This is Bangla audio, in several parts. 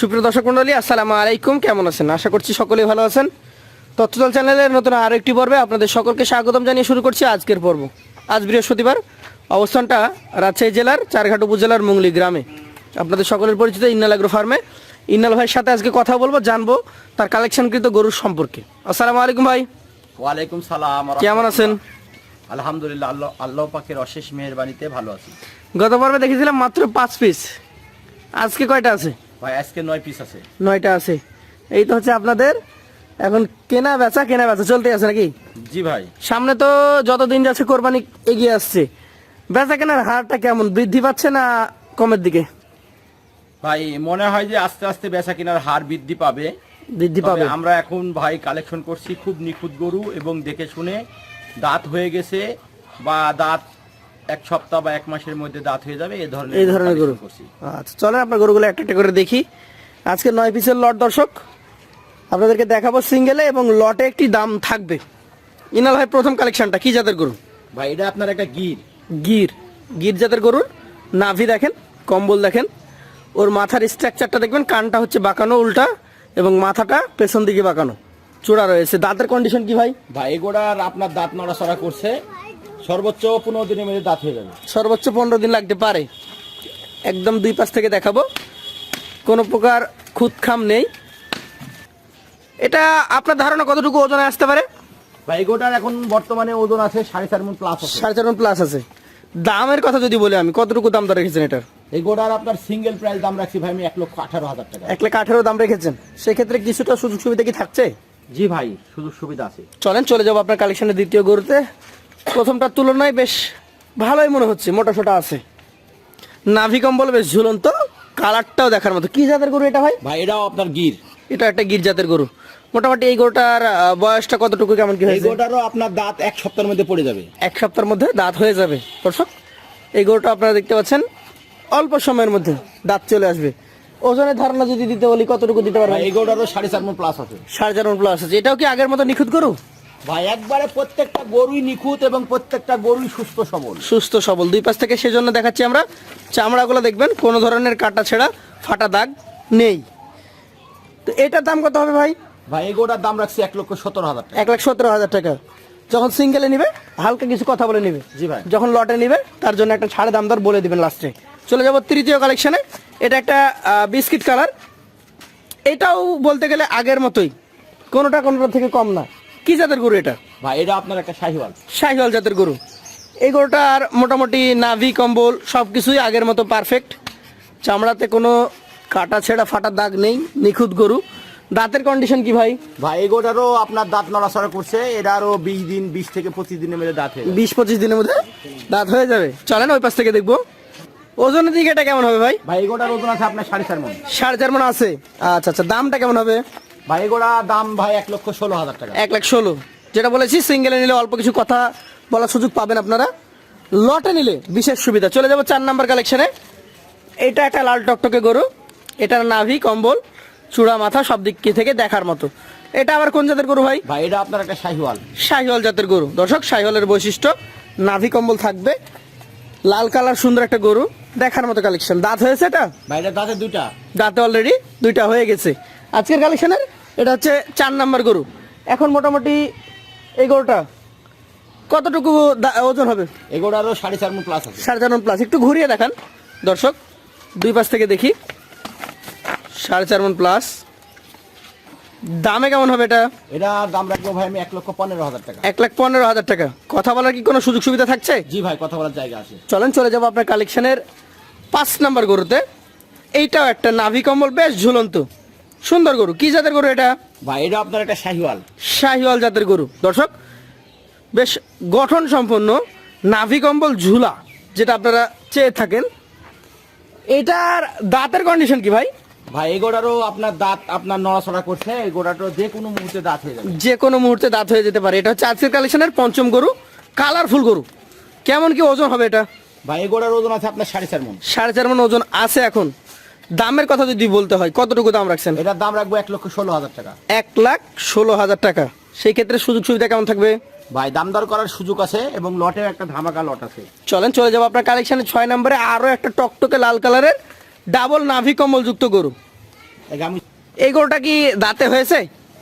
সুপ্রিয় দর্শক মন্ডলী আসসালামু আলাইকুম। কেমন আছেন? আশা করছি সকলেই ভালো আছেন। তথ্যদল চ্যানেলের নতুন আরও একটি পর্বে আপনাদের সকলকে স্বাগতম জানিয়ে শুরু করছি আজকের পর্ব। আজ বৃহস্পতিবার। অবস্থানটা রাজশাহী জেলার চারঘাট উপজেলার মুংলি গ্রামে। আপনাদের সকলের পরিচিত ইন্নাল আগ্রো ফার্মে ইন্নাল ভাইয়ের সাথে আজকে কথা বলব জানব তার কালেকশনকৃত গরুর সম্পর্কে। আসসালামু আলাইকুম ভাই। ওয়ালাইকুম সালাম কেমন আছেন? আলহামদুলিল্লাহ আল্লাহ আল্লাহ পাকের অশেষ মেহেরবানিতে ভালো আছি। গত পর্বে দেখেছিলাম মাত্র পাঁচ পিস আজকে কয়টা আছে? ভাই আজকে নয় পিস আছে। নয়টা আছে। এই তো হচ্ছে আপনাদের। এখন কেনা বেচা কেনা বেচা চলতে আছে নাকি? জি ভাই। সামনে তো যতদিন যাচ্ছে কোরবানি এগিয়ে আসছে। বেচা কেনার হারটা কেমন? বৃদ্ধি পাচ্ছে না কমের দিকে? ভাই মনে হয় যে আস্তে আস্তে বেচা কেনার হার বৃদ্ধি পাবে। বৃদ্ধি পাবে। আমরা এখন ভাই কালেকশন করছি খুব নিখুঁত গরু এবং দেখে শুনে দাঁত হয়ে গেছে বা দাঁত এক সপ্তাহ বা এক মাসের মধ্যে দাঁত হয়ে যাবে এই ধরনের এই ধরনের গরু। আচ্ছা চলেন আপনার গরুগুলো একটা একটা করে দেখি। আজকে নয় পিসের লট দর্শক। আপনাদেরকে দেখাবো সিঙ্গেলে এবং লটে একটি দাম থাকবে। ইনাল ভাই প্রথম কালেকশনটা কি জাতের গরু? ভাই এটা আপনার একটা গির। গির। গির জাতের গরুর। নাভি দেখেন কম্বল দেখেন। ওর মাথার স্ট্রাকচারটা দেখবেন কানটা হচ্ছে বাঁকানো উল্টা এবং মাথাটা পেছন দিকে বাঁকানো। চূড়া রয়েছে। দাঁতের কন্ডিশন কি ভাই? ভাই এগোড়ার আপনার দাঁত নড়াচড়া করছে। সর্বোচ্চ পনেরো দিনের মধ্যে দাঁত হয়ে যাবে। সর্বোচ্চ পনেরো দিন লাগতে পারে। একদম দুই পাশ থেকে দেখাবো। কোনো প্রকার খুদখাম নেই। এটা আপনার ধারণা কতটুকু ওজনে আসতে পারে? ভাই এগোটার এখন বর্তমানে ওজন আছে সাড়ে চার মন প্লাস আছে। সাড়ে চার প্লাস আছে। দামের কথা যদি বলি আমি কতটুকু দাম দর রেখেছেন এটার? এই গোড়ার আপনার সিঙ্গেল প্রাইস দাম রাখছি ভাই আমি এক লক্ষ আঠারো হাজার টাকা। এক লাখ আঠেরো দাম রেখেছেন। সেক্ষেত্রে কিছুটা সুযোগ সুবিধা কি থাকছে? জি ভাই সুযোগ সুবিধা আছে। চলেন চলে যাব আপনার কালেকশনের দ্বিতীয় গরুতে। প্রথমটার তুলনায় বেশ ভালোই মনে হচ্ছে মোটা সোটা আছে। নাভি কম্বল বেশ ঝুলন্ত কালারটাও দেখার মতো। কি জাতের গরু এটা ভাই? ভাই এটাও আপনার গির। এটা একটা গির জাতের গরু। মোটামুটি এই গরুটার বয়সটা কতটুকু কেমন কি এই হয়েছে? গোটারও আপনার দাঁত এক সপ্তাহের মধ্যে পড়ে যাবে। এক সপ্তাহের মধ্যে দাঁত হয়ে যাবে দর্শক। এই গরুটা আপনারা দেখতে পাচ্ছেন অল্প সময়ের মধ্যে দাঁত চলে আসবে। ওজনের ধারণা যদি দিতে বলি কতটুকু দিতে ভাই পারবেন এই গোটারও সাড়ে চার মন প্লাস আছে। সাড়ে চার প্লাস আছে। এটাও কি আগের মতো নিখুঁত গরু? ভাই একবারে প্রত্যেকটা গরুই নিখুঁত এবং প্রত্যেকটা গরুই সুস্থ সবল। সুস্থ সবল। দুই পাশ থেকে সেজন্য দেখাচ্ছি আমরা চামড়াগুলো দেখবেন কোনো ধরনের কাটা ছেঁড়া ফাটা দাগ নেই। তো এটার দাম কত হবে ভাই? ভাই এই গোটার দাম রাখছি এক লক্ষ সতেরো হাজার টাকা। এক লাখ সতেরো হাজার টাকা। যখন সিঙ্গেলে নিবে হালকা কিছু কথা বলে নিবে। জি ভাই। যখন লটে নিবে তার জন্য একটা ছাড়ে দাম দর বলে দিবেন লাস্টে চলে যাব তৃতীয় কালেকশনে এটা একটা বিস্কিট কালার এটাও বলতে গেলে আগের মতোই। কোনোটা কোনোটা থেকে কম না। কি জাতের গরু এটা? ভাই এটা আপনার একটা শাহিওয়াল। শাহিওয়াল জাতের গরু। এই গরুটার মোটামুটি নাভি কম্বল সব কিছুই আগের মতো পারফেক্ট চামড়াতে কোনো কাটা ছেঁড়া ফাটা দাগ নেই নিখুঁত গরু। দাঁতের কন্ডিশন কি ভাই? ভাই এই গোটারও আপনার দাঁত নড়াচড়া করছে এটারও বিশ দিন বিশ থেকে পঁচিশ দিনের মধ্যে দাঁত বিশ পঁচিশ দিনের মধ্যে দাঁত হয়ে যাবে। চলেন ওই পাশ থেকে দেখব। ওজনের দিকে এটা কেমন হবে ভাই? ভাই এই গোটার ওজন আছে আপনার সাড়ে চার মন। সাড়ে চার মন আছে। আচ্ছা আচ্ছা দামটা কেমন হবে? ভাই এই গোড়া দাম ভাই এক লক্ষ ষোলো হাজার টাকা। এক লাখ ষোলো। যেটা বলেছি সিঙ্গেলে নিলে অল্প কিছু কথা বলার সুযোগ পাবেন আপনারা। লটে নিলে বিশেষ সুবিধা। চলে যাব চার নাম্বার কালেকশনে এটা একটা লাল টকটকে গরু। এটার নাভি কম্বল চূড়া মাথা সব দিক থেকে দেখার মতো। এটা আবার কোন জাতের গরু ভাই? ভাই এটা আপনার একটা শাহিওয়াল। শাহিওয়াল জাতের গরু। দর্শক শাহিওয়ালের বৈশিষ্ট্য নাভি কম্বল থাকবে। লাল কালার সুন্দর একটা গরু। দেখার মতো কালেকশন দাঁত হয়েছে এটা? ভাই এটা দাঁতে দুইটা। দাঁতে অলরেডি দুইটা হয়ে গেছে। আজকের কালেকশনের এটা হচ্ছে চার নাম্বার গরু। এখন মোটামুটি এই গরুটা কতটুকু ওজন হবে? এই গোড়ারও সাড়ে চার মন প্লাস আছে। সাড়ে চার মন প্লাস একটু ঘুরিয়ে দেখান দর্শক। দুই পাশ থেকে দেখি। সাড়ে চার মন প্লাস দামে কেমন হবে এটা? এটা দাম রাখব ভাই আমি এক লক্ষ পনেরো হাজার টাকা। এক লাখ পনেরো হাজার টাকা। কথা বলার কি কোনো সুযোগ সুবিধা থাকছে? জি ভাই কথা বলার জায়গা আছে। চলেন চলে যাব আপনার কালেকশনের পাঁচ নাম্বার গরুতে। এইটাও একটা নাভি কম্বল বেশ ঝুলন্ত। সুন্দর গরু। কি জাতের গরু এটা? ভাই এটা আপনার একটা শাহিওয়াল। শাহিওয়াল জাতের গরু। দর্শক বেশ গঠন সম্পন্ন নাভি কম্বল ঝুলা যেটা আপনারা চেয়ে থাকেন। এটার দাঁতের কন্ডিশন কি ভাই? ভাই এই গোড়ারও আপনার দাঁত আপনার নড়াচড়া করছে এই গোড়াটাও যে কোনো মুহূর্তে দাঁত হয়ে যাবে। যে কোনো মুহূর্তে দাঁত হয়ে যেতে পারে। এটা হচ্ছে আজকের কালেকশনের পঞ্চম গরু কালারফুল গরু। কেমন কি ওজন হবে এটা? ভাই এই গোড়ার ওজন আছে আপনার সাড়ে চার মন। সাড়ে চার মন ওজন আছে এখন। দামের কথা যদি বলতে হয় কতটুকু দাম রাখছেন? এটার দাম রাখব এক লক্ষ ষোলো হাজার টাকা। এক লাখ ষোলো হাজার টাকা। সেই ক্ষেত্রে সুযোগ সুবিধা কেমন থাকবে? ভাই দাম দর করার সুযোগ আছে এবং লটেও একটা ধামাকা লট আছে। চলেন চলে যাব আপনার কালেকশনে ছয় নম্বরে আরও একটা টকটকে লাল কালারের ডাবল নাভি কম্বল যুক্ত গরু। এই এই গরুটা কি দাঁতে হয়েছে?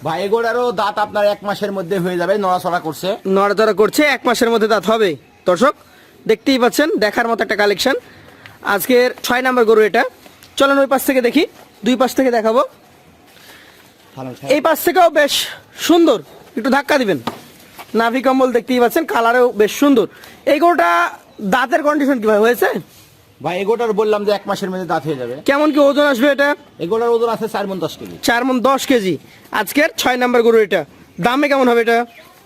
ভাই এগোড়ারও দাঁত আপনার এক মাসের মধ্যে হয়ে যাবে নড়াচড়া করছে। নড়াচড়া করছে এক মাসের মধ্যে দাঁত হবে। দর্শক দেখতেই পাচ্ছেন দেখার মতো একটা কালেকশন আজকের ছয় নম্বর গরু এটা। চলেন ওই পাশ থেকে দেখি। দুই পাশ থেকে দেখাবো। এই পাশ থেকেও বেশ সুন্দর। একটু ধাক্কা দিবেন। নাভি কম্বল দেখতেই পাচ্ছেন কালারেও বেশ সুন্দর। এই গরুটা দাঁতের কন্ডিশন কীভাবে হয়েছে? ভাই এগোটার বললাম যে এক মাসের মধ্যে দাঁত হয়ে যাবে। কেমন কি ওজন আসবে এটা? এগোটার ওজন আছে চার মন দশ কেজি। চার মন দশ কেজি। আজকের ছয় নাম্বার গরু এটা। দামে কেমন হবে এটা?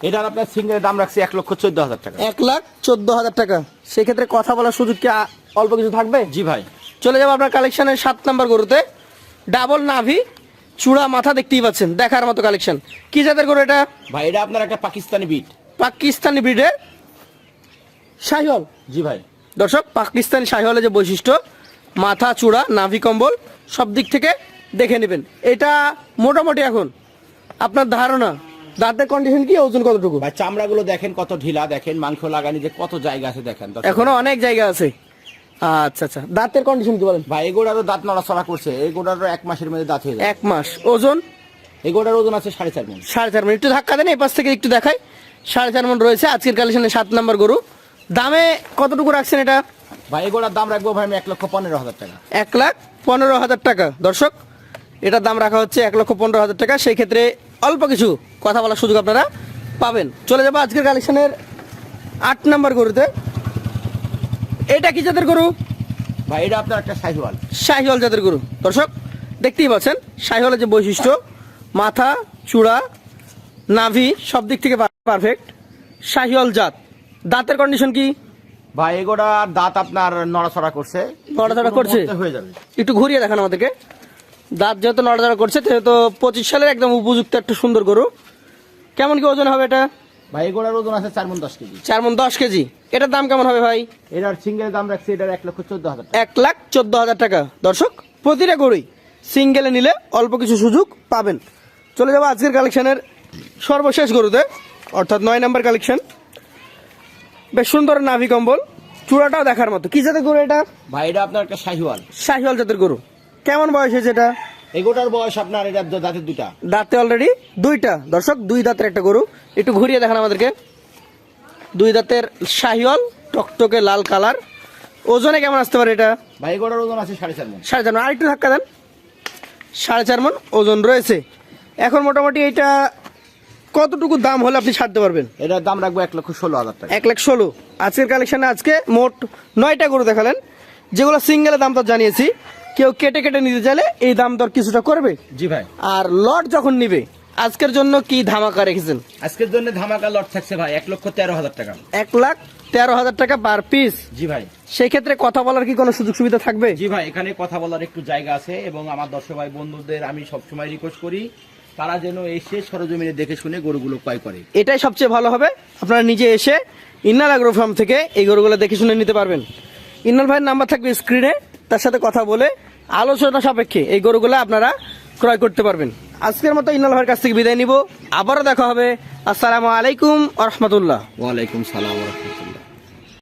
এটার আপনার সিঙ্গেলের দাম রাখছি এক লক্ষ চোদ্দ হাজার টাকা। এক লাখ চোদ্দ হাজার টাকা। সেক্ষেত্রে কথা বলার সুযোগ কি অল্প কিছু থাকবে? জি ভাই। চলে যাব আপনার কালেকশনের সাত নাম্বার গরুতে। ডাবল নাভি চূড়া মাথা দেখতেই পাচ্ছেন দেখার মতো কালেকশন। কি জাতের গরু এটা? ভাই এটা আপনার একটা পাকিস্তানি বিট পাকিস্তানি ব্রিডের শাহিওয়াল? জি ভাই। দর্শক পাকিস্তানি শাহিওয়ালের যে বৈশিষ্ট্য মাথা চূড়া নাভি কম্বল সব দিক থেকে দেখে নেবেন। এটা মোটামুটি এখন আপনার ধারণা। দাঁতের কন্ডিশন কি ওজন কতটুকু? ভাই চামড়াগুলো দেখেন কত ঢিলা দেখেন মাংস লাগানি যে কত জায়গা আছে দেখেন। এখনও অনেক জায়গা আছে। আচ্ছা আচ্ছা। দাঁতের কন্ডিশন কি বলেন? ভাই এগোটারও দাঁত নড়াচড়া করছে। এগোটারও এক মাসের মধ্যে দাঁত হয়ে যাবে। এক মাস। ওজন? এগোটার ওজন আছে সাড়ে চার মন। সাড়ে চার মন। একটু ধাক্কা দেন এই পাশ থেকে একটু দেখাই। সাড়ে চার মন রয়েছে। আজকের কালেকশনে সাত নাম্বার গরু। দামে কতটুকু রাখছেন এটা? ভাই এগোটার দাম রাখব ভাই আমি এক লক্ষ পনেরো হাজার টাকা। এক লাখ পনেরো হাজার টাকা। দর্শক এটার দাম রাখা হচ্ছে এক লক্ষ পনেরো হাজার টাকা। সেই ক্ষেত্রে অল্প কিছু কথা বলার সুযোগ আপনারা পাবেন। চলে যাব আজকের কালেকশনের আট নম্বর গরুতে। এটা কি জাতের গরু? ভাই এটা আপনার একটা শাহিওয়াল। শাহিওয়াল জাতের গরু। দর্শক দেখতেই পাচ্ছেন শাহিওয়ালের যে বৈশিষ্ট্য মাথা চূড়া নাভি সব দিক থেকে পারফেক্ট শাহিওয়াল জাত। দাঁতের কন্ডিশন কি? ভাই এগোটার দাঁত আপনার নড়াচড়া করছে। নড়াচড়া করছে? হয়ে যাবে। একটু ঘুরিয়ে দেখান আমাদেরকে। দাঁত যেহেতু নড়াচড়া করছে সেহেতু পঁচিশ সালের একদম উপযুক্ত একটা সুন্দর গরু। কেমন কি ওজন হবে এটা? ভাই এগোটার ওজন আছে চার মন দশ কেজি। চার মন দশ কেজি। এটার দাম কেমন হবে ভাই? এটার সিঙ্গেল দাম রাখছি এটার এক লক্ষ চোদ্দ হাজার এক লাখ চোদ্দ হাজার টাকা। দর্শক প্রতিটা গরুই সিঙ্গেলে নিলে অল্প কিছু সুযোগ পাবেন। চলে যাব আজকের কালেকশনের সর্বশেষ গরুতে অর্থাৎ নয় নাম্বার কালেকশন। বেশ সুন্দর নাভি কম্বল চূড়াটাও দেখার মতো। কি জাতের গরু এটা? ভাই এটা আপনার একটা শাহিওয়াল। শাহিওয়াল জাতের গরু। কেমন বয়স হয়েছে এটা? এগোটার বয়স আপনার এটা দাঁতের দুটা দাঁতে অলরেডি দুইটা। দর্শক দুই দাঁতের একটা গরু। একটু ঘুরিয়ে দেখান আমাদেরকে। দুই দাঁতের শাহিওয়াল টকটকে লাল কালার। ওজনে কেমন আসতে পারে এটা? ভাই এগোটার ওজন আছে সাড়ে চার মন। সাড়ে চার মন। আরেকটু ধাক্কা দেন। সাড়ে চার মন ওজন রয়েছে। এখন মোটামুটি এটা কতটুকু দাম হলে আপনি ছাড়তে পারবেন? এটার দাম রাখব এক লক্ষ ষোলো হাজার টাকা। এক লাখ ষোলো। আজকের কালেকশনে আজকে মোট নয়টা গরু দেখালেন। যেগুলো সিঙ্গেলের দাম তো জানিয়েছি। কেউ কেটে কেটে নিতে চাইলে এই দাম দর কিছুটা করবে। জি ভাই। আর লট যখন নিবে আজকের জন্য কি ধামাকা রেখেছেন? আজকের জন্য ধামাকা লট থাকছে ভাই এক লক্ষ তেরো হাজার টাকা। এক লাখ তেরো হাজার টাকা পার পিস জি ভাই। সেই ক্ষেত্রে কথা বলার কি কোনো সুযোগ সুবিধা থাকবে? জি ভাই এখানে কথা বলার একটু জায়গা আছে এবং আমার দর্শক ভাই বন্ধুদের আমি সবসময় রিকোয়েস্ট করি তারা যেন এসে সরজমিনে দেখে শুনে গরুগুলো ক্রয় করে। এটাই সবচেয়ে ভালো হবে আপনারা নিজে এসে ইন্নাল আগ্রো ফার্ম থেকে এই গরুগুলো দেখে শুনে নিতে পারবেন। ইন্নাল ভাইয়ের নাম্বার থাকবে স্ক্রিনে তার সাথে কথা বলে আলোচনা সাপেক্ষে এই গরুগুলো আপনারা ক্রয় করতে পারবেন। আজকের মতো ইন্নাল ভাইয়ের কাছ থেকে বিদায় নিব। আবারও দেখা হবে। আসসালামু আলাইকুম আ রহমতুল্লাহ। ওয়ালাইকুম সালাম রহমতুল্লাহ।